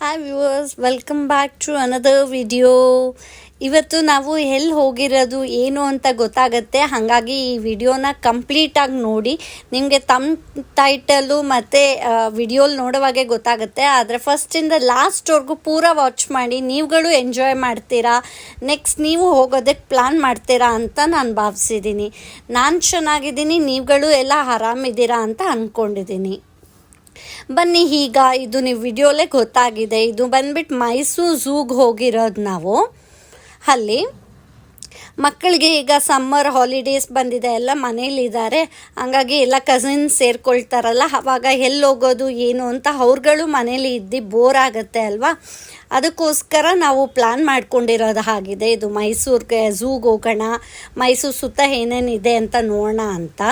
Hi viewers welcome back to another video ಇವತ್ತು ನಾವು ಎಲ್ಲಿ ಹೋಗಿರೋದು, ಏನು ಅಂತ ಗೊತ್ತಾಗುತ್ತೆ. ಹಾಗಾಗಿ ಈ ವಿಡಿಯೋನ ಕಂಪ್ಲೀಟಾಗಿ ನೋಡಿ. ನಿಮಗೆ ತಮ್ಮ ಟೈಟಲು ಮತ್ತು ವಿಡಿಯೋಲಿ ನೋಡೋವಾಗೆ ಗೊತ್ತಾಗುತ್ತೆ. ಆದರೆ ಫಸ್ಟಿಂದ ಲಾಸ್ಟ್ವರೆಗೂ ಪೂರ ವಾಚ್ ಮಾಡಿ. ನೀವುಗಳು ಎಂಜಾಯ್ ಮಾಡ್ತೀರಾ? ನೆಕ್ಸ್ಟ್ ನೀವು ಹೋಗೋದಕ್ಕೆ ಪ್ಲ್ಯಾನ್ ಮಾಡ್ತೀರಾ ಅಂತ ನಾನು ಭಾವಿಸಿದ್ದೀನಿ ನಾನು ಚೆನ್ನಾಗಿದ್ದೀನಿ, ನೀವುಗಳು ಎಲ್ಲ ಆರಾಮಿದ್ದೀರಾ ಅಂತ ಅಂದ್ಕೊಂಡಿದ್ದೀನಿ ಬನ್ನಿ, ಈಗ ಇದು ನೀವು ವಿಡಿಯೋಲೇ ಗೊತ್ತಾಗಿದೆ. ಇದು ಬಂದ್ಬಿಟ್ಟು ಮೈಸೂರು ಝೂಗೆ ಹೋಗಿರೋದು ನಾವು. ಅಲ್ಲಿ ಮಕ್ಕಳಿಗೆ ಈಗ ಸಮ್ಮರ್ ಹಾಲಿಡೇಸ್ ಬಂದಿದೆ, ಎಲ್ಲ ಮನೇಲಿದ್ದಾರೆ ಹಂಗಾಗಿ ಎಲ್ಲ ಕಸಿನ್ಸ್ ಸೇರ್ಕೊಳ್ತಾರಲ್ಲ, ಅವಾಗ ಎಲ್ಲಿ ಹೋಗೋದು, ಏನು ಅಂತ ಅವ್ರುಗಳು ಮನೇಲಿ ಇದ್ದು ಬೋರ್ ಆಗುತ್ತೆ ಅಲ್ವಾ? ಅದಕ್ಕೋಸ್ಕರ ನಾವು ಪ್ಲ್ಯಾನ್ ಮಾಡ್ಕೊಂಡಿರೋದು ಆಗಿದೆ ಇದು ಮೈಸೂರಿಗೆ ಝೂಗೆ ಹೋಗೋಣ, ಮೈಸೂರು ಸುತ್ತ ಏನೇನಿದೆ ಅಂತ ನೋಡೋಣ ಅಂತ.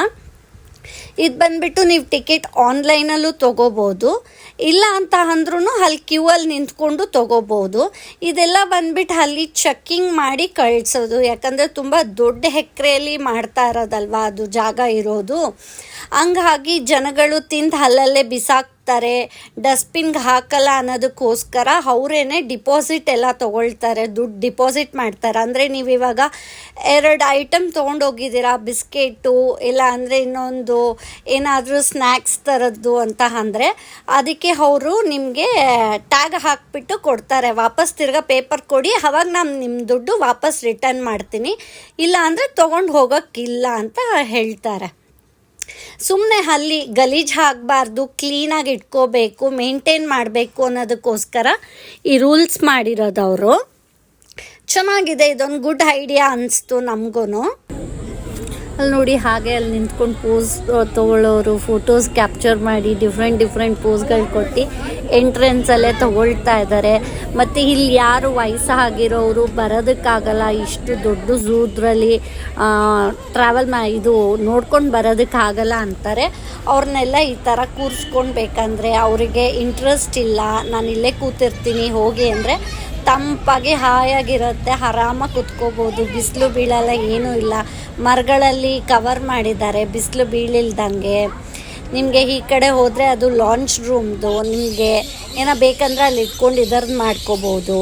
ಇದು ಬಂದ್ಬಿಟ್ಟು ನೀವು ಟಿಕೆಟ್ ಆನ್ಲೈನಲ್ಲೂ ತೊಗೋಬೋದು, ಇಲ್ಲ ಅಂತ ಅಂದ್ರೂ ಅಲ್ಲಿ ಕ್ಯೂ ಅಲ್ಲಿ ನಿಂತ್ಕೊಂಡು ತೊಗೋಬೋದು. ಇದೆಲ್ಲ ಬಂದ್ಬಿಟ್ಟು ಅಲ್ಲಿ ಚೆಕ್ಕಿಂಗ್ ಮಾಡಿ ಕಳಿಸೋದು. ಯಾಕಂದರೆ ತುಂಬ ದೊಡ್ಡ ಎಕರೆಯಲ್ಲಿ ಮಾಡ್ತಾ ಇರೋದಲ್ವಾ ಅದು ಜಾಗ ಇರೋದು. ಹಂಗಾಗಿ ಜನಗಳು ತಿಂದು ಅಲ್ಲಲ್ಲೇ ಬಿಸಾಕ್ತಾರೆ ಡಸ್ಟ್ಬಿನ್ಗೆ ಹಾಕಲ್ಲ ಅನ್ನೋದಕ್ಕೋಸ್ಕರ ಅವರೇನೆ ಡಿಪಾಸಿಟ್ ಎಲ್ಲ ತೊಗೊಳ್ತಾರೆ, ದುಡ್ಡು ಡಿಪಾಸಿಟ್ ಮಾಡ್ತಾರೆ. ಅಂದರೆ ನೀವು ಇವಾಗ ಎರಡು ಐಟಮ್ ತೊಗೊಂಡೋಗಿದ್ದೀರಾ, ಬಿಸ್ಕೆಟು, ಇಲ್ಲ ಅಂದರೆ ಇನ್ನೊಂದು ಏನಾದರೂ ಸ್ನ್ಯಾಕ್ಸ್ ಥರದ್ದು ಅಂತ ಅಂದರೆ ಅದಕ್ಕೆ ಅವರು ನಿಮಗೆ ಟ್ಯಾಗ್ ಹಾಕಿಬಿಟ್ಟು ಕೊಡ್ತಾರೆ. ವಾಪಸ್ ತಿರ್ಗಾ ಪೇಪರ್ ಕೊಡಿ, ಅವಾಗ ನಾನು ನಿಮ್ಮ ದುಡ್ಡು ವಾಪಸ್ ರಿಟರ್ನ್ ಮಾಡ್ತೀನಿ. ಇಲ್ಲ ಅಂದರೆ ತೊಗೊಂಡು ಹೋಗೋಕ್ಕಿಲ್ಲ ಅಂತ ಹೇಳ್ತಾರೆ. ಸುಮ್ಮನೆ ಅಲ್ಲಿ ಗಲೀಜು ಆಗಬಾರ್ದು ಕ್ಲೀನಾಗಿ ಇಟ್ಕೋಬೇಕು ಮೇಂಟೈನ್ ಮಾಡಬೇಕು ಅನ್ನೋದಕ್ಕೋಸ್ಕರ ಈ ರೂಲ್ಸ್ ಮಾಡಿರೋದು ಅವರು. ಚೆನ್ನಾಗಿದೆ, ಇದೊಂದು ಗುಡ್ ಐಡಿಯಾ ಅನಿಸ್ತು ನಮಗೂ ಅಲ್ಲಿ ನೋಡಿ ಹಾಗೆ ಅಲ್ಲಿ ನಿಂತ್ಕೊಂಡು ಪೋಸ್ ತೊಗೊಳ್ಳೋರು ಫೋಟೋಸ್ ಕ್ಯಾಪ್ಚರ್ ಮಾಡಿ ಡಿಫ್ರೆಂಟ್ ಡಿಫ್ರೆಂಟ್ ಪೋಸ್ಗಳು ಕೊಟ್ಟು ಎಂಟ್ರೆನ್ಸಲ್ಲೇ ತೊಗೊಳ್ತಾ ಇದ್ದಾರೆ ಮತ್ತು ಇಲ್ಲಿ ಯಾರು ವಯಸ್ಸಾಗಿರೋರು ಬರೋದಕ್ಕಾಗಲ್ಲ, ಇಷ್ಟು ದೊಡ್ಡ ಝೂದ್ರಲ್ಲಿ ಟ್ರಾವೆಲ್ ಮಾ, ಇದು ನೋಡ್ಕೊಂಡು ಬರೋದಕ್ಕಾಗಲ್ಲ ಅಂತಾರೆ. ಅವ್ರನ್ನೆಲ್ಲ ಈ ಥರ ಕೂರಿಸ್ಕೊಳ್ಬೇಕಂದ್ರೆ ಅವರಿಗೆ ಇಂಟ್ರೆಸ್ಟ್ ಇಲ್ಲ, ನಾನು ಇಲ್ಲೇ ಕೂತಿರ್ತೀನಿ, ಹೋಗಿ ಅಂದರೆ ತಂಪಾಗಿ ಹಾಯಾಗಿರುತ್ತೆ ಆರಾಮಾಗಿ ಕುತ್ಕೋಬೋದು, ಬಿಸಿಲು ಬೀಳಲ್ಲ, ಏನೂ ಇಲ್ಲ. ಮರಗಳಲ್ಲಿ ಕವರ್ ಮಾಡಿದ್ದಾರೆ, ಬಿಸಿಲು ಬೀಳಿಲ್ದಂಗೆ. ನಿಮಗೆ ಈ ಕಡೆ ಹೋದರೆ ಅದು ಲಾಂಚ್ ರೂಮ್ದು ನಿಮಗೆ ಏನೋ ಬೇಕಂದ್ರೆ ಅಲ್ಲಿ ಇಟ್ಕೊಂಡು ಇದರ್ದು ಮಾಡ್ಕೋಬೋದು.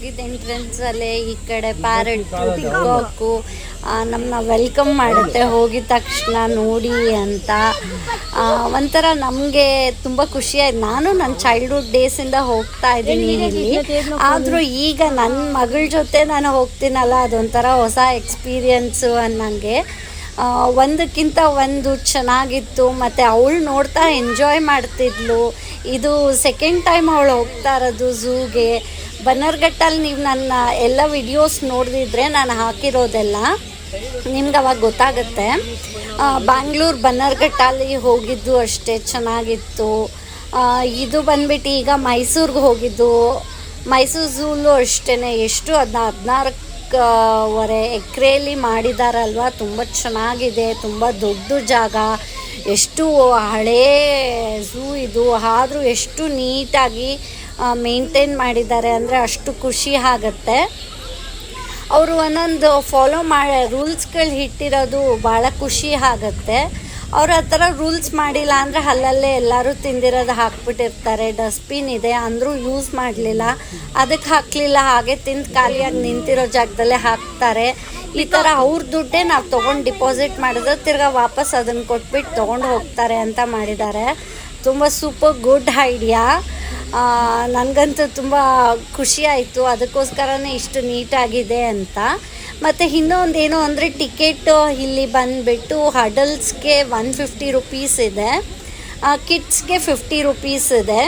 ಹೋಗಿದ್ದ ಅಲ್ಲಿ ಈ ಕಡೆ ಪ್ಯಾರೆಟ್ ಪಿಕಾಕು ನಮ್ಮನ್ನ ವೆಲ್ಕಮ್ ಮಾಡುತ್ತೆ. ಹೋಗಿದ ತಕ್ಷಣ ನೋಡಿ ಅಂತ. ಒಂಥರ ನಮಗೆ ತುಂಬ ಖುಷಿ ಆಯ್ತು ನಾನು ನನ್ನ ಚೈಲ್ಡ್ಹುಡ್ ಡೇಸಿಂದ ಹೋಗ್ತಾ ಇದ್ದೀನಿ ಇಲ್ಲಿ. ಆದರೂ ಈಗ ನನ್ನ ಮಗಳ ಜೊತೆ ನಾನು ಹೋಗ್ತೀನಲ್ಲ ಅದೊಂಥರ ಹೊಸ ಎಕ್ಸ್ಪೀರಿಯನ್ಸು ಅನ್ನಂಗೆ. ಒಂದಕ್ಕಿಂತ ಒಂದು ಚೆನ್ನಾಗಿತ್ತು ಮತ್ತು ಅವಳು ನೋಡ್ತಾ ಎಂಜಾಯ್ ಮಾಡ್ತಿದ್ಲು. ಇದು ಸೆಕೆಂಡ್ ಟೈಮ್ ಅವಳು ಹೋಗ್ತಾ ಇರೋದು ಝೂಗೆ ಬನ್ನರ್ಘಟ್ಟಲ್ಲಿ ನೀವು ನನ್ನ ಎಲ್ಲ ವಿಡಿಯೋಸ್ ನೋಡಿದ್ರೆ ನಾನು ಹಾಕಿರೋದೆಲ್ಲ ನಿಮ್ಗೆ ಅವಾಗ ಗೊತ್ತಾಗುತ್ತೆ. ಬ್ಯಾಂಗ್ಳೂರು ಬನ್ನರ್ಘಟ್ಟಲ್ಲಿ ಹೋಗಿದ್ದು ಅಷ್ಟೇ ಚೆನ್ನಾಗಿತ್ತು. ಇದು ಬಂದ್ಬಿಟ್ಟು ಈಗ ಮೈಸೂರಿಗೆ ಹೋಗಿದ್ದು. ಮೈಸೂರು ಝೂಲು ಅಷ್ಟೇ ಎಷ್ಟು ಅದನ್ನ ಹದಿನಾಲ್ಕವರೆ ಎಕ್ರೆಯಲ್ಲಿ ಮಾಡಿದಾರಲ್ವಾ? ತುಂಬ ಚೆನ್ನಾಗಿದೆ. ತುಂಬ ದೊಡ್ಡ ಜಾಗ. ಎಷ್ಟು ಹಳೇ ಝೂ ಇದು. ಆದರೂ ಎಷ್ಟು ನೀಟಾಗಿ ಮೇಂಟೈನ್ ಮಾಡಿದ್ದಾರೆ ಅಂದರೆ ಅಷ್ಟು ಖುಷಿ ಆಗುತ್ತೆ. ಅವರು ಒಂದೊಂದು ಫಾಲೋ ಮಾಡಿ ರೂಲ್ಸ್ಗಳು ಇಟ್ಟಿರೋದು ಭಾಳ ಖುಷಿ ಆಗುತ್ತೆ. ಅವ್ರು ಆ ಥರ ರೂಲ್ಸ್ ಮಾಡಿಲ್ಲ ಅಂದರೆ ಅಲ್ಲಲ್ಲೇ ಎಲ್ಲರೂ ತಿಂದಿರೋದು ಹಾಕ್ಬಿಟ್ಟಿರ್ತಾರೆ. ಡಸ್ಟ್ಬಿನ್ ಇದೆ ಅಂದರೂ ಯೂಸ್ ಮಾಡಲಿಲ್ಲ. ಅದಕ್ಕೆ ಹಾಕಲಿಲ್ಲ, ಹಾಗೆ ತಿಂದು ಖಾಲಿಯಾಗಿ ನಿಂತಿರೋ ಜಾಗದಲ್ಲೇ ಹಾಕ್ತಾರೆ. ಈ ಥರ ಅವ್ರ ದುಡ್ಡೇ ನಾವು ತೊಗೊಂಡು ಡಿಪಾಸಿಟ್ ಮಾಡಿದ್ರೆ ತಿರ್ಗಾ ವಾಪಸ್ ಅದನ್ನು ಕೊಟ್ಬಿಟ್ಟು ತೊಗೊಂಡು ಹೋಗ್ತಾರೆ ಅಂತ ಮಾಡಿದ್ದಾರೆ. ತುಂಬ ಸೂಪರ್ ಗುಡ್ ಐಡಿಯಾ ನನಗಂತೂ ತುಂಬ ಖುಷಿ ಆಯಿತು ಅದಕ್ಕೋಸ್ಕರನೇ ಇಷ್ಟು ನೀಟಾಗಿದೆ ಅಂತ. ಮತ್ತು ಇನ್ನೊಂದು ಏನು ಅಂದರೆ ಟಿಕೆಟು ಇಲ್ಲಿ ಬಂದುಬಿಟ್ಟು ಅಡಲ್ಟ್ಸ್ಗೆ ಒನ್ ಫಿಫ್ಟಿ ರುಪೀಸ್ ಇದೆ. ಕಿಡ್ಸ್ಗೆ ಫಿಫ್ಟಿ ರುಪೀಸ್ ಇದೆ.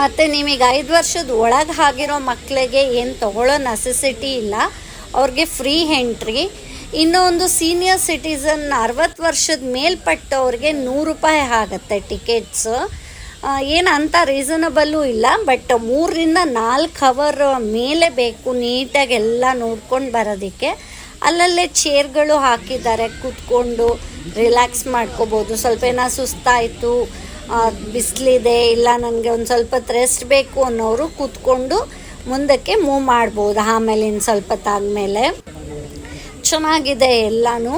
ಮತ್ತು ನಿಮಗೆ ಐದು ವರ್ಷದ ಒಳಗೆ ಆಗಿರೋ ಮಕ್ಕಳಿಗೆ ಏನು ತೊಗೊಳ್ಳೋ ನೆಸೆಸಿಟಿ ಇಲ್ಲ. ಅವ್ರಿಗೆ ಫ್ರೀ ಎಂಟ್ರಿ ಇನ್ನೊಂದು ಸೀನಿಯರ್ ಸಿಟಿಸನ್ ಅರವತ್ತು ವರ್ಷದ ಮೇಲ್ಪಟ್ಟವ್ರಿಗೆ ನೂರು ರೂಪಾಯಿ ಆಗುತ್ತೆ ಟಿಕೆಟ್ಸ್. ಏನು ಅಂಥ ರೀಸನಬಲ್ಲು ಇಲ್ಲ ಬಟ್ ಮೂರರಿಂದ ನಾಲ್ಕು ಅವರ್ ಮೇಲೆ ಬೇಕು ನೀಟಾಗಿ ಎಲ್ಲ ನೋಡ್ಕೊಂಡು ಬರೋದಕ್ಕೆ. ಅಲ್ಲಲ್ಲೇ ಚೇರ್ಗಳು ಹಾಕಿದ್ದಾರೆ, ಕೂತ್ಕೊಂಡು ರಿಲ್ಯಾಕ್ಸ್ ಮಾಡ್ಕೋಬೋದು. ಸ್ವಲ್ಪ ಏನೋ ಸುಸ್ತಾಯಿತು ಬಿಸಿಲಿದೆ, ಇಲ್ಲ ನನಗೆ ಒಂದು ಸ್ವಲ್ಪ ರೆಸ್ಟ್ ಬೇಕು ಅನ್ನೋರು ಕೂತ್ಕೊಂಡು ಮುಂದಕ್ಕೆ ಮೂವ್ ಮಾಡ್ಬೋದು ಆಮೇಲೆ ಇನ್ನು ಸ್ವಲ್ಪ ಹೊತ್ತಾದಮೇಲೆ ಚೆನ್ನಾಗಿದೆ ಎಲ್ಲನೂ.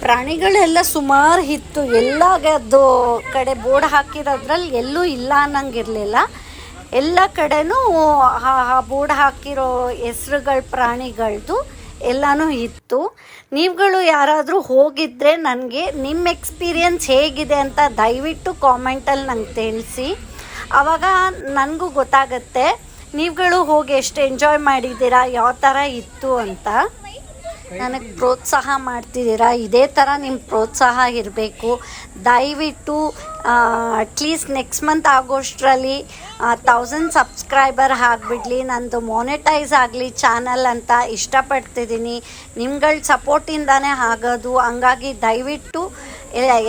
ಪ್ರಾಣಿಗಳೆಲ್ಲ ಸುಮಾರು ಇತ್ತು ಎಲ್ಲಾಗದ್ದು ಕಡೆ ಬೋರ್ಡ್ ಹಾಕಿರೋದ್ರಲ್ಲಿ ಎಲ್ಲೂ ಇಲ್ಲ ಅನ್ನಂಗಿರಲಿಲ್ಲ. ಎಲ್ಲ ಕಡೆನೂ ಆ ಬೋರ್ಡ್ ಹಾಕಿರೋ ಹೆಸ್ರುಗಳ ಪ್ರಾಣಿಗಳದ್ದು ಎಲ್ಲನೂ ಇತ್ತು ನೀವುಗಳು ಯಾರಾದರೂ ಹೋಗಿದ್ದರೆ ನನಗೆ ನಿಮ್ಮ ಎಕ್ಸ್ಪೀರಿಯನ್ಸ್ ಹೇಗಿದೆ ಅಂತ ದಯವಿಟ್ಟು ಕಾಮೆಂಟಲ್ಲಿ ನಂಗೆ ತಿಳಿಸಿ. ಆವಾಗ ನನಗೂ ಗೊತ್ತಾಗುತ್ತೆ, ನೀವುಗಳು ಹೋಗಿ ಎಷ್ಟು ಎಂಜಾಯ್ ಮಾಡಿದ್ದೀರಾ, ಯಾವ ಥರ ಇತ್ತು ಅಂತ. ನನಗೆ ಪ್ರೋತ್ಸಾಹ ಮಾಡ್ತಿದ್ದೀರಾ? ಇದೇ ಥರ ನಿಮ್ಮ ಪ್ರೋತ್ಸಾಹ ಇರಬೇಕು. ದಯವಿಟ್ಟು ಅಟ್ಲೀಸ್ಟ್ ನೆಕ್ಸ್ಟ್ ಮಂತ್ ಆಗೋಷ್ಟರಲ್ಲಿ ತೌಸಂಡ್ ಸಬ್ಸ್ಕ್ರೈಬರ್ ಆಗಿಬಿಡ್ಲಿ. ನಂದು ಮೊನೆಟೈಸ್ ಆಗಲಿ ಚಾನಲ್ ಅಂತ ಇಷ್ಟಪಡ್ತಿದ್ದೀನಿ. ನಿಮ್ಗಳ ಸಪೋರ್ಟಿಂದಾನೇ ಆಗೋದು. ಹಂಗಾಗಿ ದಯವಿಟ್ಟು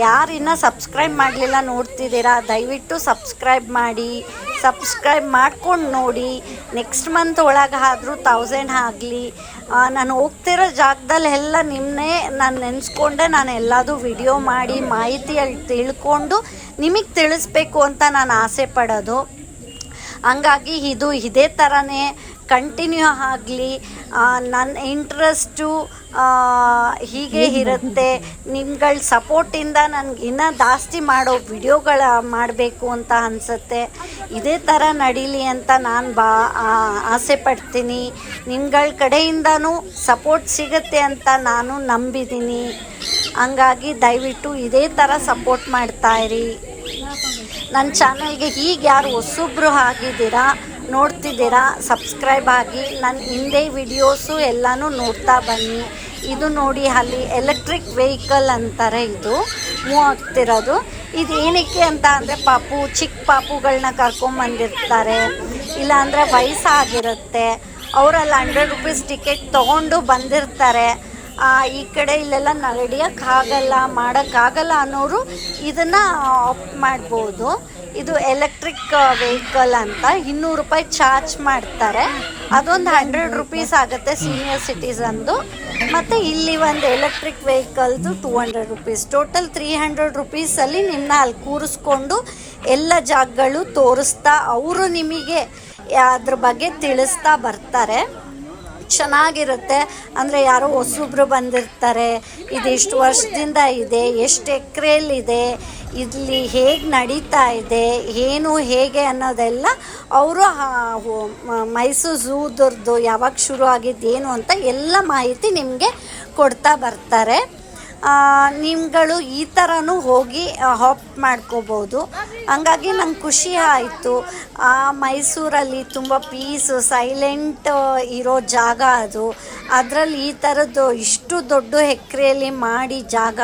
ಯಾರು ಇನ್ನೂ ಸಬ್ಸ್ಕ್ರೈಬ್ ಮಾಡಲಿಲ್ಲ ನೋಡ್ತಿದ್ದೀರಾ? ದಯವಿಟ್ಟು ಸಬ್ಸ್ಕ್ರೈಬ್ ಮಾಡಿ ಸಬ್ಸ್ಕ್ರೈಬ್ ಮಾಡ್ಕೊಂಡು ನೋಡಿ. ನೆಕ್ಸ್ಟ್ ಮಂತ್ ಒಳಗೆ ಆದರೂ ತೌಸಂಡ್ ಆಗಲಿ. ನಾನು ಹೋಗ್ತಿರೋ ಜಾಗದಲ್ಲಿ ಎಲ್ಲ ನಿಮ್ಮನ್ನೇ ನಾನು ನೆನೆಸ್ಕೊಂಡೆ, ನಾನು ಎಲ್ಲದೂ ವಿಡಿಯೋ ಮಾಡಿ ಮಾಹಿತಿಯಲ್ಲಿ ತಿಳ್ಕೊಂಡು ನಿಮಗೆ ತಿಳಿಸ್ಬೇಕು ಅಂತ ನಾನು ಆಸೆ ಪಡೋದು. ಹಂಗಾಗಿ ಇದು ಇದೇ ಥರನೇ ಕಂಟಿನ್ಯೂ ಆಗಲಿ ನನ್ನ ಇಂಟ್ರೆಸ್ಟು ಹೀಗೆ ಇರುತ್ತೆ. ನಿಮ್ಗಳ ಸಪೋರ್ಟಿಂದ ನನಗೆ ಇನ್ನೂ ಜಾಸ್ತಿ ಮಾಡೋ ವಿಡಿಯೋಗಳ ಮಾಡಬೇಕು ಅಂತ ಅನಿಸುತ್ತೆ. ಇದೇ ಥರ ನಡೀಲಿ ಅಂತ ನಾನು ಬಾ ಆಸೆ ಪಡ್ತೀನಿ. ನಿಮ್ಗಳ ಕಡೆಯಿಂದನೂ ಸಪೋರ್ಟ್ ಸಿಗುತ್ತೆ ಅಂತ ನಾನು ನಂಬಿದ್ದೀನಿ ಹಂಗಾಗಿ ದಯವಿಟ್ಟು ಇದೇ ಥರ ಸಪೋರ್ಟ್ ಮಾಡ್ತಾಯಿರಿ ನನ್ನ ಚಾನಲ್ಗೆ ಈಗ ಯಾರು ಹೊಸೊಬ್ರು ಆಗಿದ್ದೀರಾ, ನೋಡ್ತಿದ್ದೀರಾ, ಸಬ್ಸ್ಕ್ರೈಬ್ ಆಗಿ, ನನ್ನ ಹಿಂದೆ ವಿಡಿಯೋಸು ಎಲ್ಲನೂ ನೋಡ್ತಾ ಬನ್ನಿ. ಇದು ನೋಡಿ ಅಲ್ಲಿ ಎಲೆಕ್ಟ್ರಿಕ್ ವೆಹಿಕಲ್ ಅಂತಾರೆ ಇದು, ಮೂವ್ ಆಗ್ತಿರೋದು. ಇದು ಏನಕ್ಕೆ ಅಂತ ಅಂದರೆ ಪಾಪು, ಚಿಕ್ಕ ಪಾಪುಗಳನ್ನ ಕರ್ಕೊಂಬಂದಿರ್ತಾರೆ ಇಲ್ಲಾಂದರೆ ವಯಸ್ಸಾಗಿರುತ್ತೆ. ಅವರಲ್ಲಿ ಹಂಡ್ರೆಡ್ ರುಪೀಸ್ ಟಿಕೆಟ್ ತೊಗೊಂಡು ಬಂದಿರ್ತಾರೆ. ಈ ಕಡೆ ಇಲ್ಲೆಲ್ಲ ನಡೆಯೋಕ್ಕಾಗಲ್ಲ ಮಾಡೋಕ್ಕಾಗಲ್ಲ ಅನ್ನೋರು ಇದನ್ನು ಆಪ್ ಮಾಡ್ಬೋದು. ಇದು ಎಲೆಕ್ಟ್ರಿಕ್ ವೆಹಿಕಲ್ ಅಂತ ಇನ್ನೂರು ರೂಪಾಯಿ ಚಾರ್ಜ್ ಮಾಡ್ತಾರೆ. ಅದೊಂದು ಹಂಡ್ರೆಡ್ ರುಪೀಸ್ ಆಗುತ್ತೆ ಸೀನಿಯರ್ ಸಿಟಿಸನ್ದು ಮತ್ತು ಇಲ್ಲಿ ಒಂದು electric ವೆಹಿಕಲ್ದು two hundred rupees total three hundred ರುಪೀಸಲ್ಲಿ ನಿಮ್ಮನ್ನ ಅಲ್ಲಿ ಕೂರಿಸ್ಕೊಂಡು ಎಲ್ಲ ಜಾಗಗಳು ತೋರಿಸ್ತಾ, ಅವರು ನಿಮಗೆ ಅದ್ರ ಬಗ್ಗೆ ತಿಳಿಸ್ತಾ ಬರ್ತಾರೆ. ಚೆನ್ನಾಗಿರುತ್ತೆ. ಅಂದರೆ ಯಾರೋ ಹೊಸಬ್ರು ಬಂದಿರ್ತಾರೆ. ಇದಿಷ್ಟು ವರ್ಷದಿಂದ ಇದೆ, ಎಷ್ಟು ಎಕರೆಯಲ್ಲಿದೆ ಇಲ್ಲಿ ಹೇಗೆ ನಡೀತಾ ಇದೆ, ಏನು ಹೇಗೆ ಅನ್ನೋದೆಲ್ಲ ಅವರು ಮೈಸೂರು ಝೂದ್ರದ್ದು ಯಾವಾಗ ಶುರು ಆಗಿದ್ದು ಏನು ಅಂತ ಎಲ್ಲ ಮಾಹಿತಿ ನಿಮಗೆ ಕೊಡ್ತಾ ಬರ್ತಾರೆ. ನಿಮ್ಗಳು ಈ ಥರನೂ ಹೋಗಿ ಹಾಪ್ ಮಾಡ್ಕೋಬೋದು. ಹಂಗಾಗಿ ನಂಗೆ ಖುಷಿ ಆಯಿತು. ಆ, ಮೈಸೂರಲ್ಲಿ ತುಂಬ ಪೀಸು ಸೈಲೆಂಟ್ ಇರೋ ಜಾಗ ಅದು. ಅದರಲ್ಲಿ ಈ ಥರದ್ದು ಇಷ್ಟು ದೊಡ್ಡ ಎಕರೆಯಲ್ಲಿ ಮಾಡಿ ಜಾಗ.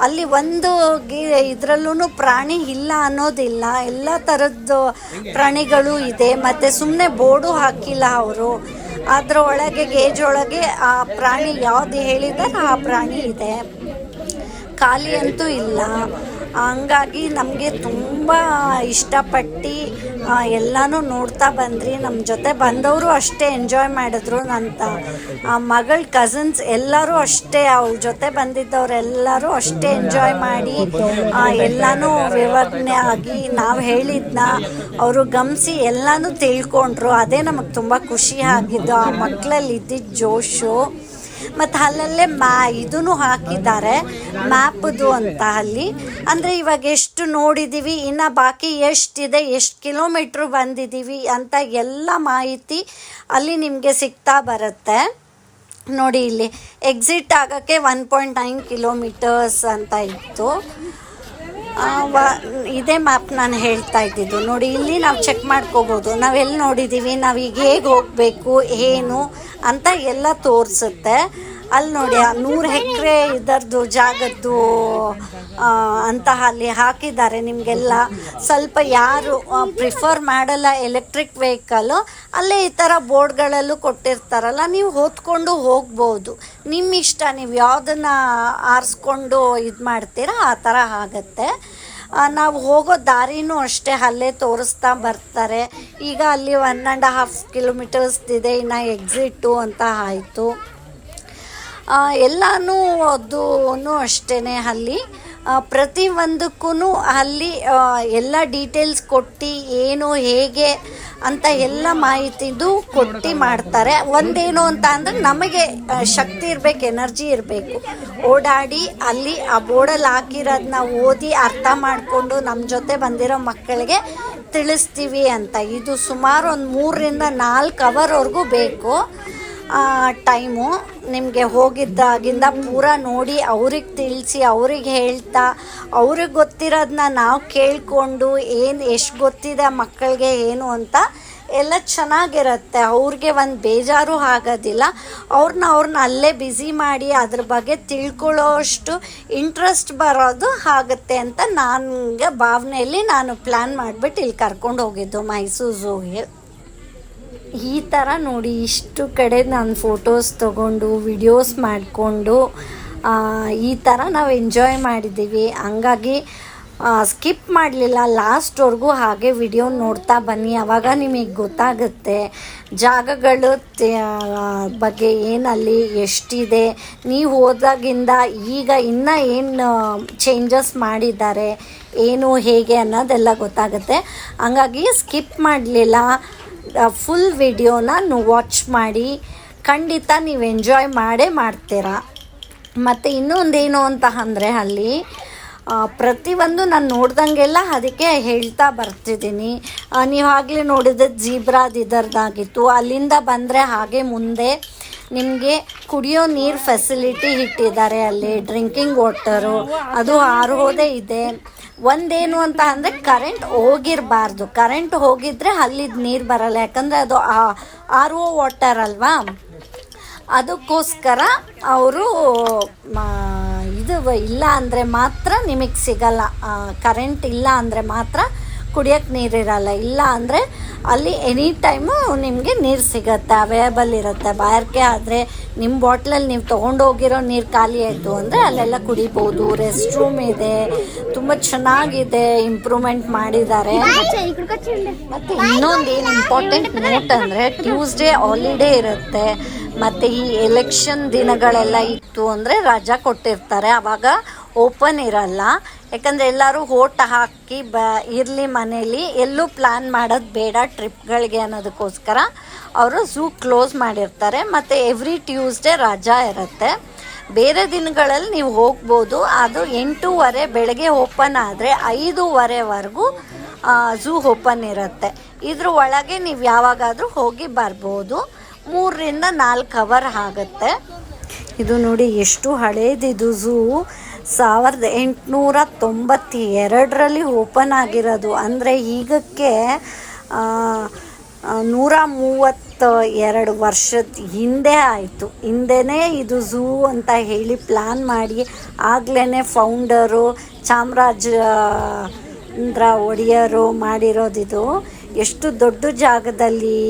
ಅಲ್ಲಿ ಒಂದು ಗಿ ಇದರಲ್ಲೂ ಪ್ರಾಣಿ ಇಲ್ಲ ಅನ್ನೋದಿಲ್ಲ. ಎಲ್ಲ ಥರದ್ದು ಪ್ರಾಣಿಗಳು ಇದೆ. ಮತ್ತು ಸುಮ್ಮನೆ ಬೋರ್ಡು ಹಾಕಿಲ್ಲ ಅವರು. ಅದರ ಒಳಗೆ ಗೇಜ್ ಒಳಗೆ ಆ ಪ್ರಾಣಿ ಯಾವುದು ಹೇಳಿದಾರೆ ಆ ಪ್ರಾಣಿ ಇದೆ. ಖಾಲಿ ಅಂತೂ ಇಲ್ಲ. ಹಂಗಾಗಿ ನಮಗೆ ತುಂಬ ಇಷ್ಟಪಟ್ಟು ಎಲ್ಲನೂ ನೋಡ್ತಾ ಬಂದ್ರಿ. ನಮ್ಮ ಜೊತೆ ಬಂದವರು ಅಷ್ಟೇ ಎಂಜಾಯ್ ಮಾಡಿದ್ರು ನಂತ ಮಗಳ ಕಸಿನ್ಸ್ ಎಲ್ಲರೂ ಅಷ್ಟೇ, ಅವ್ರ ಜೊತೆ ಬಂದಿದ್ದವರೆಲ್ಲರೂ ಅಷ್ಟೇ ಎಂಜಾಯ್ ಮಾಡಿ ಎಲ್ಲನೂ ವಿವರಣೆ ಆಗಿ ನಾವು ಹೇಳಿದ್ನ ಅವರು ಗಮನಿಸಿ ಎಲ್ಲನೂ ತಿಳ್ಕೊಂಡ್ರು. ಅದೇ ನಮಗೆ ತುಂಬ ಖುಷಿ ಆಗಿದ್ದು. ಆ ಮಕ್ಕಳಲ್ಲಿ ಇದ್ದಿದ್ದ ಜೋಶು ಮತ್ತು ಅಲ್ಲಲ್ಲೇ ಮ್ಯಾ ಇದೂ ಹಾಕಿದ್ದಾರೆ, ಮ್ಯಾಪ್ದು ಅಂತ ಅಲ್ಲಿ. ಅಂದರೆ ಇವಾಗ ಎಷ್ಟು ನೋಡಿದ್ದೀವಿ ಇನ್ನು ಬಾಕಿ ಎಷ್ಟಿದೆ, ಎಷ್ಟು ಕಿಲೋಮೀಟ್ರ್ ಬಂದಿದ್ದೀವಿ ಅಂತ ಎಲ್ಲ ಮಾಹಿತಿ ಅಲ್ಲಿ ನಿಮಗೆ ಸಿಗ್ತಾ ಬರುತ್ತೆ. ನೋಡಿ ಇಲ್ಲಿ ಎಕ್ಸಿಟ್ ಆಗೋಕ್ಕೆ ಒನ್ ಪಾಯಿಂಟ್ ನೈನ್ ಕಿಲೋಮೀಟರ್ಸ್ ಅಂತ ಇತ್ತು. ಇದೇ ಮ್ಯಾಪ್ ನಾನು ಹೇಳ್ತಾ ಇದ್ದಿದ್ದು. ನೋಡಿ, ಇಲ್ಲಿ ನಾವು ಚೆಕ್ ಮಾಡ್ಕೋಬೋದು. ನಾವೆಲ್ಲಿ ನೋಡಿದ್ದೀವಿ ಈಗ ಹೇಗೆ ಹೋಗಬೇಕು, ಏನು ಅಂತ ಎಲ್ಲ ತೋರಿಸುತ್ತೆ. ಅಲ್ಲಿ ನೋಡಿ, ಆ ನೂರು ಎಕರೆ ಇದರದ್ದು ಜಾಗದ್ದು ಅಂತ ಅಲ್ಲಿ ಹಾಕಿದ್ದಾರೆ. ನಿಮಗೆಲ್ಲ ಸ್ವಲ್ಪ ಯಾರು ಪ್ರಿಫರ್ ಮಾಡಲ್ಲ ಎಲೆಕ್ಟ್ರಿಕ್ ವೆಹಿಕಲು ಅಲ್ಲೇ ಈ ಥರ ಬೋರ್ಡ್ಗಳಲ್ಲೂ ಕೊಟ್ಟಿರ್ತಾರಲ್ಲ, ನೀವು ಹೊತ್ಕೊಂಡು ಹೋಗ್ಬೋದು. ನಿಮ್ಮ ಇಷ್ಟ ನೀವು ಯಾವುದನ್ನು ಆರಿಸ್ಕೊಂಡು ಇದು ಮಾಡ್ತೀರಾ, ಆ ಥರ ಆಗುತ್ತೆ. ನಾವು ಹೋಗೋ ದಾರಿನೂ ಅಷ್ಟೇ, ಅಲ್ಲೇ ತೋರಿಸ್ತಾ ಬರ್ತಾರೆ. ಈಗ ಅಲ್ಲಿ ಒನ್ ಆ್ಯಂಡ್ ಹಾಫ್ ಕಿಲೋಮೀಟರ್ಸ್ ಇದೆ, ಇನ್ನು ಎಕ್ಸಿಟ್ಟು ಅಂತ ಆಯಿತು. ಎಲ್ಲನೂ ಅದು ಅಷ್ಟೇ ಅಲ್ಲಿ. ಪ್ರತಿಯೊಂದಕ್ಕೂ ಅಲ್ಲಿ ಎಲ್ಲ ಡೀಟೇಲ್ಸ್ ಕೊಟ್ಟು ಏನು, ಹೇಗೆ ಅಂತ ಎಲ್ಲ ಮಾಹಿತಿದು ಕೊಟ್ಟು ಮಾಡ್ತಾರೆ. ಒಂದೇನು ಅಂತ ಅಂದರೆ ನಮಗೆ ಶಕ್ತಿ ಇರಬೇಕು, ಎನರ್ಜಿ ಇರಬೇಕು. ಓಡಾಡಿ ಅಲ್ಲಿ ಆ ಬೋರ್ಡಲ್ಲಿ ಹಾಕಿರೋದನ್ನ ಓದಿ ಅರ್ಥ ಮಾಡಿಕೊಂಡು ನಮ್ಮ ಜೊತೆ ಬಂದಿರೋ ಮಕ್ಕಳಿಗೆ ತಿಳಿಸ್ತೀವಿ ಅಂತ. ಇದು ಸುಮಾರು ಒಂದು ಮೂರರಿಂದ ನಾಲ್ಕು ಅವರ್ವರೆಗೂ ಬೇಕು. ಟೈಮು ನಿಮಗೆ ಹೋಗಿದ್ದಾಗಿಂದ ಪೂರ ನೋಡಿ ಅವ್ರಿಗೆ ತಿಳಿಸಿ, ಅವ್ರಿಗೆ ಹೇಳ್ತಾ, ಅವ್ರಿಗೆ ಗೊತ್ತಿರೋದನ್ನ ನಾವು ಕೇಳಿಕೊಂಡು ಏನು ಎಷ್ಟು ಗೊತ್ತಿದೆ ಮಕ್ಕಳಿಗೆ ಏನು ಅಂತ ಎಲ್ಲ ಚೆನ್ನಾಗಿರುತ್ತೆ. ಅವ್ರಿಗೆ ಒಂದು ಬೇಜಾರು ಆಗೋದಿಲ್ಲ. ಅವ್ರನ್ನ ಅವ್ರನ್ನ ಅಲ್ಲೇ ಬ್ಯುಸಿ ಮಾಡಿ ಅದ್ರ ಬಗ್ಗೆ ತಿಳ್ಕೊಳ್ಳೋ ಅಷ್ಟು ಇಂಟ್ರೆಸ್ಟ್ ಬರೋದು ಆಗುತ್ತೆ ಅಂತ ನನಗೆ ಭಾವನೆಯಲ್ಲಿ ನಾನು ಪ್ಲ್ಯಾನ್ ಮಾಡಿಬಿಟ್ಟು ಇಲ್ಲಿ ಕರ್ಕೊಂಡು ಹೋಗಿದ್ದು ಮೈಸೂರು ಝೂಗೆ ಈ ಥರ ನೋಡಿ ಇಷ್ಟು ಕಡೆ ನಾನು ಫೋಟೋಸ್ ತೊಗೊಂಡು ವಿಡಿಯೋಸ್ ಮಾಡಿಕೊಂಡು ಈ ಥರ ನಾವು ಎಂಜಾಯ್ ಮಾಡಿದ್ದೀವಿ. ಹಂಗಾಗಿ ಸ್ಕಿಪ್ ಮಾಡಲಿಲ್ಲ. ಲಾಸ್ಟ್ವರೆಗೂ ಹಾಗೆ ವಿಡಿಯೋ ನೋಡ್ತಾ ಬನ್ನಿ. ಅವಾಗ ನಿಮಗೆ ಗೊತ್ತಾಗುತ್ತೆ ಜಾಗಗಳು ಬಗ್ಗೆ ಏನಲ್ಲಿ, ಎಷ್ಟಿದೆ. ನೀವು ಹೋದಾಗಿಂದ ಈಗ ಇನ್ನೂ ಏನು ಚೇಂಜಸ್ ಮಾಡಿದ್ದಾರೆ, ಏನು, ಹೇಗೆ ಅನ್ನೋದೆಲ್ಲ ಗೊತ್ತಾಗುತ್ತೆ. ಹಂಗಾಗಿ ಸ್ಕಿಪ್ ಮಾಡಲಿಲ್ಲ. ಫುಲ್ ವಿಡಿಯೋನ ವಾಚ್ ಮಾಡಿ, ಖಂಡಿತ ನೀವು ಎಂಜಾಯ್ ಮಾಡೇ ಮಾಡ್ತೀರಾ. ಮತ್ತು ಇನ್ನೊಂದೇನು ಅಂತ ಅಂದರೆ ಅಲ್ಲಿ ಪ್ರತಿಯೊಂದು ನಾನು ನೋಡ್ದಂಗೆಲ್ಲ ಅದಕ್ಕೆ ಹೇಳ್ತಾ ಬರ್ತಿದ್ದೀನಿ. ನೀವು ಆಗಲೇ ನೋಡಿದ ಜೀಬ್ರಾದ ಇದರದಾಗಿತ್ತು ಅಲ್ಲಿಂದ ಬಂದರೆ ಹಾಗೆ ಮುಂದೆ ನಿಮಗೆ ಕುಡಿಯೋ ನೀರು ಫೆಸಿಲಿಟಿ ಇಟ್ಟಿದ್ದಾರೆ ಅಲ್ಲಿ ಡ್ರಿಂಕಿಂಗ್ ವಾಟರು ಅದು ಆರೋದೇ ಇದೆ. ಒಂದೇನು ಅಂತ ಅಂದರೆ ಕರೆಂಟ್ ಹೋಗಿರ್ಬಾರ್ದು. ಕರೆಂಟ್ ಹೋಗಿದ್ರೆ ಅಲ್ಲಿದ್ದು ನೀರು ಬರಲ್ಲ. ಯಾಕಂದರೆ ಅದು ಆರ್ ಒ ವಾಟರ್ ಅಲ್ವಾ? ಅದಕ್ಕೋಸ್ಕರ ಅವರು ಇದು ಇಲ್ಲ ಅಂದರೆ ಮಾತ್ರ ನಿಮಗೆ ಸಿಗಲ್ಲ. ಕರೆಂಟ್ ಇಲ್ಲ ಅಂದರೆ ಮಾತ್ರ ಕುಡಿಯೋಕ್ಕೆ ನೀರಿರಲ್ಲ ಇಲ್ಲ ಅಂದರೆ ಅಲ್ಲಿ ಎನಿ ಟೈಮು ನಿಮಗೆ ನೀರು ಸಿಗತ್ತೆ ಅವೈಲೇಬಲ್ ಇರುತ್ತೆ. ಬಾಯಾರಿಕೆ ಆದರೆ ನಿಮ್ಮ ಬಾಟ್ಲಲ್ಲಿ ನೀವು ತೊಗೊಂಡೋಗಿರೋ ನೀರು ಖಾಲಿ ಆಯಿತು ಅಂದರೆ ಅಲ್ಲೆಲ್ಲ ಕುಡಿಬೋದು. ರೆಸ್ಟ್ ರೂಮ್ ಇದೆ ತುಂಬ ಚೆನ್ನಾಗಿದೆ ಇಂಪ್ರೂವ್ಮೆಂಟ್ ಮಾಡಿದ್ದಾರೆ. ಮತ್ತು ಇನ್ನೊಂದು ಏನು ಇಂಪಾರ್ಟೆಂಟ್ ನೋಟ್ ಅಂದರೆ ಟ್ಯೂಸ್ಡೇ ಹಾಲಿಡೇ ಇರುತ್ತೆ. ಮತ್ತು ಈ ಎಲೆಕ್ಷನ್ ದಿನಗಳೆಲ್ಲ ಇತ್ತು ಅಂದರೆ ರಜಾ ಕೊಟ್ಟಿರ್ತಾರೆ. ಆವಾಗ ಓಪನ್ ಇರಲ್ಲ. ಯಾಕಂದರೆ ಎಲ್ಲರೂ ಓಟ ಹಾಕಿ ಬ, ಇರಲಿ ಮನೇಲಿ, ಎಲ್ಲೂ ಪ್ಲ್ಯಾನ್ ಮಾಡೋದು ಬೇಡ ಟ್ರಿಪ್ಗಳಿಗೆ ಅನ್ನೋದಕ್ಕೋಸ್ಕರ. ಅವರು ಝೂ ಕ್ಲೋಸ್ ಮಾಡಿರ್ತಾರೆ, ಮತ್ತು ಎವ್ರಿ ಟ್ಯೂಸ್ಡೇ ರಜಾ ಇರುತ್ತೆ. ಬೇರೆ ದಿನಗಳಲ್ಲಿ ನೀವು ಹೋಗ್ಬೋದು, ಅದು ಎಂಟೂವರೆ ಬೆಳಗ್ಗೆ ಓಪನ್ ಆದರೆ ಐದೂವರೆವರೆಗೂ ಝೂ ಓಪನ್ ಇರುತ್ತೆ. ಇದ್ರ ಒಳಗೆ ನೀವು ಯಾವಾಗಾದರೂ ಹೋಗಿ ಬರ್ಬೋದು. ಮೂರರಿಂದ ನಾಲ್ಕು ಅವರ್ ಆಗುತ್ತೆ. ಇದು ನೋಡಿ ಎಷ್ಟು ಹಳೇದಿದು ಝೂ ಸಾವಿರದ ಎಂಟುನೂರ ತೊಂಬತ್ತೆರಡರಲ್ಲಿ ಓಪನ್ ಆಗಿರೋದು. ಅಂದರೆ ಈಗಕ್ಕೆ ನೂರ ಮೂವತ್ತ ಎರಡು ವರ್ಷದ ಹಿಂದೆ ಆಯಿತು. ಹಿಂದೆನೇ ಇದು ಝೂ ಅಂತ ಹೇಳಿ ಪ್ಲ್ಯಾನ್ ಮಾಡಿ ಆಗಲೇ ಫೌಂಡರು, ಚಾಮರಾಜ ಇಂದ್ರ ಒಡೆಯರು ಮಾಡಿರೋದಿದು. ಎಷ್ಟು ದೊಡ್ಡ ಜಾಗದಲ್ಲಿ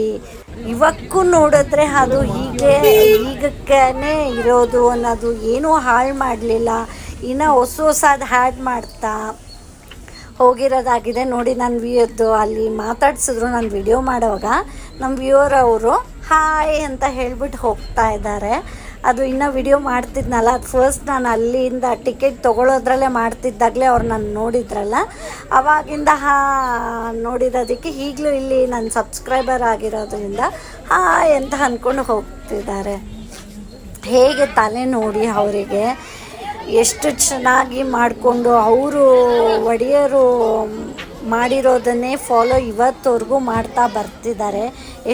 ಇವಕ್ಕೂ ನೋಡಿದ್ರೆ ಅದು ಹೀಗೆ ಈಗಕ್ಕೇ ಇರೋದು ಅನ್ನೋದು ಏನೂ ಹಾಳು ಮಾಡಲಿಲ್ಲ. ಇನ್ನು ಹೊಸ ಹೊಸದು ಹ್ಯಾಡ್ ಮಾಡ್ತಾ ಹೋಗಿರೋದಾಗಿದೆ. ನೋಡಿ ನನ್ನ ವಿಯೋದ್ದು ಅಲ್ಲಿ ಮಾತಾಡ್ಸಿದ್ರು ನಾನು ವಿಡಿಯೋ ಮಾಡೋವಾಗ. ನಮ್ಮ ವ್ಯೂವರ್ ಅವರು ಹಾಯ್ ಅಂತ ಹೇಳ್ಬಿಟ್ಟು ಹೋಗ್ತಾ ಇದ್ದಾರೆ. ಅದು ಇನ್ನು ವಿಡಿಯೋ ಮಾಡ್ತಿದ್ನಲ್ಲ. ಅದು ಫಸ್ಟ್ ನಾನು ಅಲ್ಲಿಂದ ಟಿಕೆಟ್ ತೊಗೊಳೋದ್ರಲ್ಲೇ ಮಾಡ್ತಿದ್ದಾಗಲೇ ಅವ್ರು ನಾನು ನೋಡಿದ್ರಲ್ಲ. ಅವಾಗಿಂದ, ಹಾ ನೋಡಿರೋದಕ್ಕೆ ಈಗಲೂ ಇಲ್ಲಿ ನನ್ನ ಸಬ್ಸ್ಕ್ರೈಬರ್ ಆಗಿರೋದ್ರಿಂದ ಹಾಯ್ ಅಂತ ಅಂದ್ಕೊಂಡು ಹೋಗ್ತಿದ್ದಾರೆ. ಹೇಗೆ ತಲೆ ನೋಡಿ ಅವರಿಗೆ. ಎಷ್ಟು ಚೆನ್ನಾಗಿ ಮಾಡಿಕೊಂಡು ಅವರು ಒಡೆಯರು ಮಾಡಿರೋದನ್ನೇ ಫಾಲೋ ಇವತ್ತವರೆಗೂ ಮಾಡ್ತಾ ಬರ್ತಿದ್ದಾರೆ.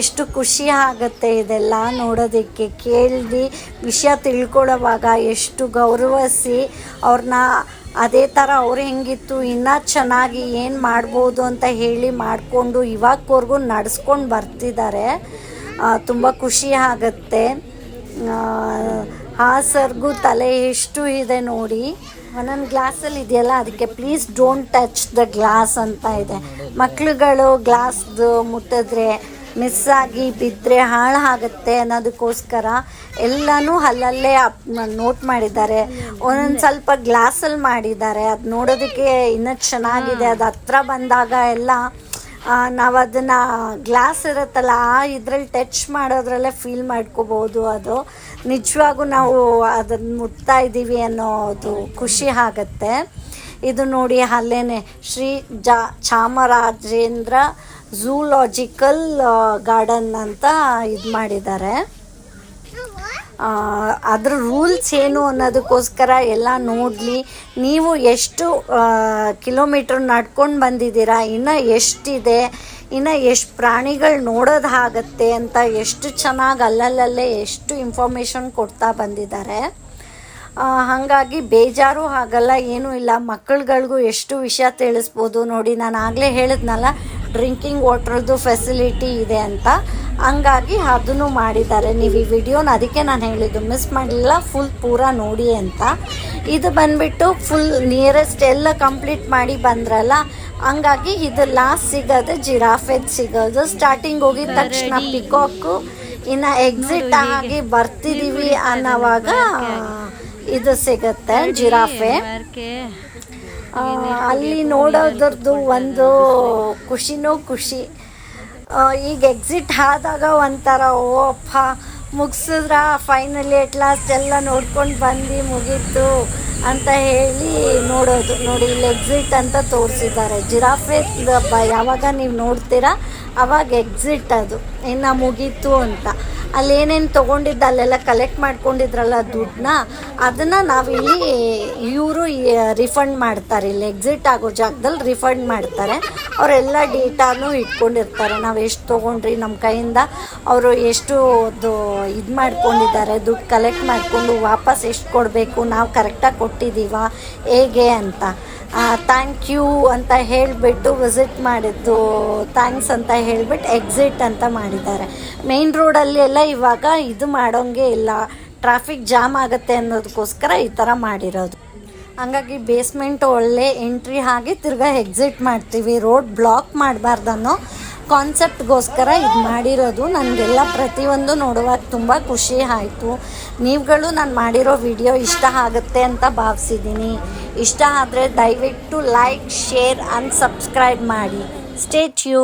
ಎಷ್ಟು ಖುಷಿ ಆಗುತ್ತೆ ಇದೆಲ್ಲ ನೋಡೋದಕ್ಕೆ ಕೇಳಿ ವಿಷಯ ತಿಳ್ಕೊಳ್ಳೋವಾಗ ಎಷ್ಟು ಗೌರವಿಸಿ ಅವ್ರನ್ನ ಅದೇ ಥರ ಅವ್ರು ಹೆಂಗಿತ್ತು, ಇನ್ನೂ ಚೆನ್ನಾಗಿ ಏನು ಮಾಡ್ಬೋದು ಅಂತ ಹೇಳಿ ಮಾಡಿಕೊಂಡು ಇವಾಗವರೆಗೂ ನಡೆಸ್ಕೊಂಡು ಬರ್ತಿದ್ದಾರೆ. ತುಂಬ ಖುಷಿ ಆಗುತ್ತೆ. ಆ ಸರ್ಗೂ ತಲೆ ಎಷ್ಟು ಇದೆ ನೋಡಿ. ಒಂದೊಂದು ಗ್ಲಾಸಲ್ಲಿ ಇದೆಯಲ್ಲ ಅದಕ್ಕೆ please don't touch the glass ಅಂತ ಇದೆ. ಮಕ್ಳುಗಳು ಗ್ಲಾಸ್ದು ಮುಟ್ಟಿದ್ರೆ ಮಿಸ್ ಆಗಿ ಬಿದ್ದರೆ ಹಾಳಾಗುತ್ತೆ ಅನ್ನೋದಕ್ಕೋಸ್ಕರ ಎಲ್ಲನೂ ಅಲ್ಲಲ್ಲೇ ನೋಟ್ ಮಾಡಿದ್ದಾರೆ. ಒಂದೊಂದು ಸ್ವಲ್ಪ ಗ್ಲಾಸಲ್ಲಿ ಮಾಡಿದ್ದಾರೆ. ಅದು ನೋಡೋದಕ್ಕೆ ಇನ್ನೂ ಚೆನ್ನಾಗಿದೆ. ಅದು ಹತ್ರ ಬಂದಾಗ ಎಲ್ಲ ನಾವು ಅದನ್ನು ಗ್ಲಾಸ್ ಇರುತ್ತಲ್ಲ ಆ ಇದ್ರಲ್ಲಿ ಟಚ್ ಮಾಡೋದ್ರಲ್ಲೇ ಫೀಲ್ ಮಾಡ್ಕೋಬೋದು ಅದು. ನಿಜವಾಗೂ ನಾವು ಅದನ್ನು ಮುಟ್ತಾ ಇದ್ದೀವಿ ಅನ್ನೋದು ಖುಷಿ ಆಗುತ್ತೆ. ಇದು ನೋಡಿ ಅಲ್ಲೇ ಶ್ರೀ ಜಾ ಚಾಮರಾಜೇಂದ್ರ ಝೂಲಾಜಿಕಲ್ ಗಾರ್ಡನ್ ಅಂತ ಇದು ಮಾಡಿದ್ದಾರೆ. ಅದ್ರ ರೂಲ್ಸ್ ಏನು ಅನ್ನೋದಕ್ಕೋಸ್ಕರ ಎಲ್ಲ ನೋಡಲಿ. ನೀವು ಎಷ್ಟು ಕಿಲೋಮೀಟ್ರ್ ನಡ್ಕೊಂಡು ಬಂದಿದ್ದೀರಾ, ಇನ್ನು ಎಷ್ಟಿದೆ, ಇನ್ನು ಎಷ್ಟು ಪ್ರಾಣಿಗಳು ನೋಡೋದಾಗತ್ತೆ ಅಂತ ಎಷ್ಟು ಚೆನ್ನಾಗಿ ಅಲ್ಲಲ್ಲಲ್ಲೇ ಎಷ್ಟು ಇನ್ಫಾರ್ಮೇಷನ್ ಕೊಡ್ತಾ ಬಂದಿದ್ದಾರೆ. ಹಾಗಾಗಿ ಬೇಜಾರು ಆಗಲ್ಲ, ಏನೂ ಇಲ್ಲ. ಮಕ್ಕಳುಗಳಿಗೂ ಎಷ್ಟು ವಿಷಯ ತಿಳಿಸ್ಬೋದು. ನೋಡಿ, ನಾನು ಆಗಲೇ ಹೇಳಿದ್ನಲ್ಲ ಡ್ರಿಂಕಿಂಗ್ ವಾಟರ್ದು ಫೆಸಿಲಿಟಿ ಇದೆ ಅಂತ. ಹಂಗಾಗಿ ಅದನ್ನು ಮಾಡಿದ್ದಾರೆ. ನೀವು ಈ ವಿಡಿಯೋನ ಅದಕ್ಕೆ ನಾನು ಹೇಳಿದ್ದು ಮಿಸ್ ಮಾಡಲಿಲ್ಲ ಫುಲ್ ಪೂರ ನೋಡಿ ಅಂತ. ಇದು ಬಂದ್ಬಿಟ್ಟು ಫುಲ್ ನಿಯರೆಸ್ಟ್ ಎಲ್ಲ ಕಂಪ್ಲೀಟ್ ಮಾಡಿ ಬಂದ್ರಲ್ಲ ಹಂಗಾಗಿ ಇದು ಲಾಸ್ಟ್ ಸಿಗೋದು ಜಿರಾಫೆದ್ ಸಿಗೋದು. ಸ್ಟಾರ್ಟಿಂಗ್ ಹೋಗಿದ ತಕ್ಷಣ ಪಿಕಾಕು ಇನ್ನು ಎಕ್ಸಿಟ್ ಆಗಿ ಬರ್ತಿದ್ದೀವಿ ಅನ್ನೋವಾಗ ಇದು ಸಿಗುತ್ತೆ ಜಿರಾಫೆ. ಅಲ್ಲಿ ನೋಡೋದ್ರದ್ದು ಒಂದು ಖುಷಿನೂ ಖುಷಿ. ಈಗ ಎಕ್ಸಿಟ್ ಆದಾಗ ಒಂಥರ ಓಪ್ಪ ಮುಗಿಸಿದ್ರ? ಫೈನಲಿ ಎಟ್ ಲಾಸ್ಟ್ ಎಲ್ಲ ನೋಡ್ಕೊಂಡು ಬಂದು ಮುಗೀತು ಅಂತ ಹೇಳಿ ನೋಡೋದು. ನೋಡಿ ಇಲ್ಲಿ ಎಕ್ಸಿಟ್ ಅಂತ ತೋರಿಸಿದ್ದಾರೆ. ಜಿರಾಫೆ ಯಾವಾಗ ನೀವು ನೋಡ್ತೀರಾ? ಅವಾಗ ಎಕ್ಸಿಟ್ ಅದು. ಇನ್ನ ಮುಗೀತು ಅಂತ. ಅಲ್ಲಿ ಏನೇನು ತೊಗೊಂಡಿದ್ದ, ಅಲ್ಲೆಲ್ಲ ಕಲೆಕ್ಟ್ ಮಾಡ್ಕೊಂಡಿದ್ರಲ್ಲ ದುಡ್ಡನ್ನ, ಅದನ್ನು ನಾವಿಲ್ಲಿ ಇವರು ರಿಫಂಡ್ ಮಾಡ್ತಾರೆ. ಇಲ್ಲಿ ಎಕ್ಸಿಟ್ ಆಗೋ ಜಾಗದಲ್ಲಿ ರಿಫಂಡ್ ಮಾಡ್ತಾರೆ. ಅವರೆಲ್ಲ ಡೇಟಾನು ಇಟ್ಕೊಂಡಿರ್ತಾರೆ. ನಾವು ಎಷ್ಟು ತೊಗೊಂಡ್ರಿ ನಮ್ಮ ಕೈಯಿಂದ ಅವರು ಎಷ್ಟು ಇದು ಮಾಡ್ಕೊಂಡಿದ್ದಾರೆ, ದುಡ್ಡು ಕಲೆಕ್ಟ್ ಮಾಡಿಕೊಂಡು ವಾಪಸ್ ಎಷ್ಟು ಕೊಡಬೇಕು, ನಾವು ಕರೆಕ್ಟಾಗಿ ಕೊಟ್ಟಿದ್ದೀವ ಹೇಗೆ ಅಂತ. ಥ್ಯಾಂಕ್ ಯು ಅಂತ ಹೇಳಿಬಿಟ್ಟು ವಿಸಿಟ್ ಮಾಡಿದ್ದು ಥ್ಯಾಂಕ್ಸ್ ಅಂತ ಹೇಳಿಬಿಟ್ಟು ಎಕ್ಸಿಟ್ ಅಂತ ಮಾಡಿದ್ದಾರೆ. ಮೇನ್ ರೋಡಲ್ಲಿ ಎಲ್ಲ ಇವಾಗ ಇದು ಮಾಡೋಂಗೆ ಇಲ್ಲ. ಟ್ರಾಫಿಕ್ ಜಾಮ್ ಆಗುತ್ತೆ ಅನ್ನೋದಕ್ಕೋಸ್ಕರ ಈ ಥರ ಮಾಡಿರೋದು. ಹಂಗಾಗಿ ಬೇಸ್ಮೆಂಟ್ ಒಳ್ಳೆ ಎಂಟ್ರಿ ಆಗಿ ತಿರ್ಗಾ ಎಕ್ಸಿಟ್ ಮಾಡ್ತೀವಿ. ರೋಡ್ ಬ್ಲಾಕ್ ಮಾಡಬಾರ್ದು ಅನ್ನೋ ಕಾನ್ಸೆಪ್ಟ್ಗೋಸ್ಕರ ಇದು ಮಾಡಿರೋದು. ನನಗೆಲ್ಲ ಪ್ರತಿಯೊಂದು ನೋಡುವಾಗ ತುಂಬ ಖುಷಿ ಆಯಿತು. ನೀವುಗಳು ನಾನು ಮಾಡಿರೋ ವಿಡಿಯೋ ಇಷ್ಟ ಆಗುತ್ತೆ ಅಂತ ಭಾವಿಸಿದ್ದೀನಿ ಇಷ್ಟ ಆದರೆ ದಯವಿಟ್ಟು ಲೈಕ್ ಶೇರ್ ಆ್ಯಂಡ್ ಸಬ್ಸ್ಕ್ರೈಬ್ ಮಾಡಿ. State you